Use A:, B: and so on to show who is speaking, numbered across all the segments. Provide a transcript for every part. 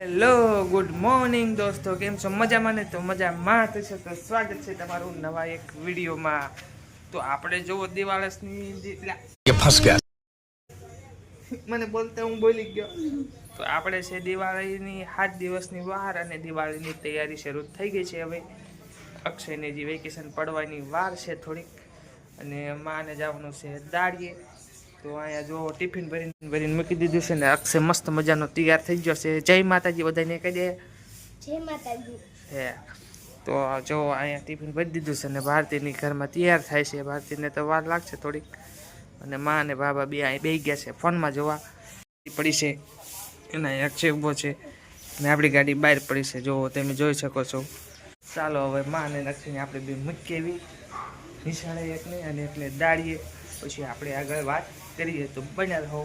A: Hello good morning દોસ્તો. કેમ છો? મજામાં ને? તો મજામાં તો તો સ્વાગત છે તમારું નવા એક વિડીયોમાં. તો આપણે જોવો દિવાળસની મને બોલતા હું બોલી ગયો. તો આપણે છે દિવાળીની સાત દિવસની વાર અને દિવાળીની તૈયારી શરૂ થઈ ગઈ છે હવે. અક્ષયને જે વેકેશન પડવાની વાર છે થોડીક. અને માને જવાનું છે દાળીએ તો અહીંયા જો ટિફિન ભરીને ભરીને મૂકી દીધું છે ને અક્ષય મસ્ત મજાનો તૈયાર થઈ ગયો છે. જય માતાજી બધાને કહી દે.
B: જય માતાજી.
A: હે. તો જો અહીંયા ટિફિન ભરી દીધું છે ને ભારતીની ઘરમાં તૈયાર થાય છે. ભારતીને તો વાર લાગશે થોડીક. અને મા અને બાબા બે અહીં બે ગયા છે ફોનમાં જોવા. પડી છે. એના અક્ષય ઊભો છે. ને આપણી ગાડી બહાર પડી છે. જો તમે જોઈ શકો છો. ચાલો હવે મા અને અક્ષયને આપણે બે મૂકી એવી નિશાળે એકને અને એટલે દાળીએ પછી આપણે આગળ વાત કરીએ તો બન્યા રહો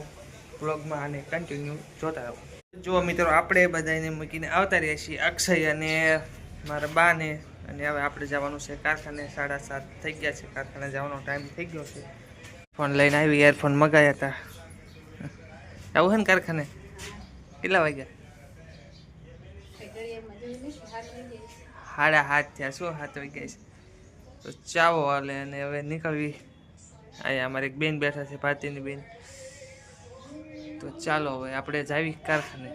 A: બ્લોગમાં અને કન્ટિન્યુ જોતા રહો. જો મિત્રો, આપણે બધાને મૂકીને આવતા રહીએ છીએ અક્ષય અને મારા બાને. અને હવે આપણે જવાનું છે કારખાને, સાડા સાત થઈ ગયા છે. કારખાને જવાનો ટાઈમ થઈ ગયો છે. ફોન લઈને આવી ઇયરફોન મગાવ્યા હતા આવું છે ને કારખાને? કેટલા વાગ્યા? સાડા હાથ થયા, શું હાથ વાગ્યા છે? તો ચાવો હાલે અને હવે નીકળવી અહીંયા અમારે એક બેન બેઠા છે ભારતીની બેન. તો ચાલો હવે આપણે જાવી કારખાને.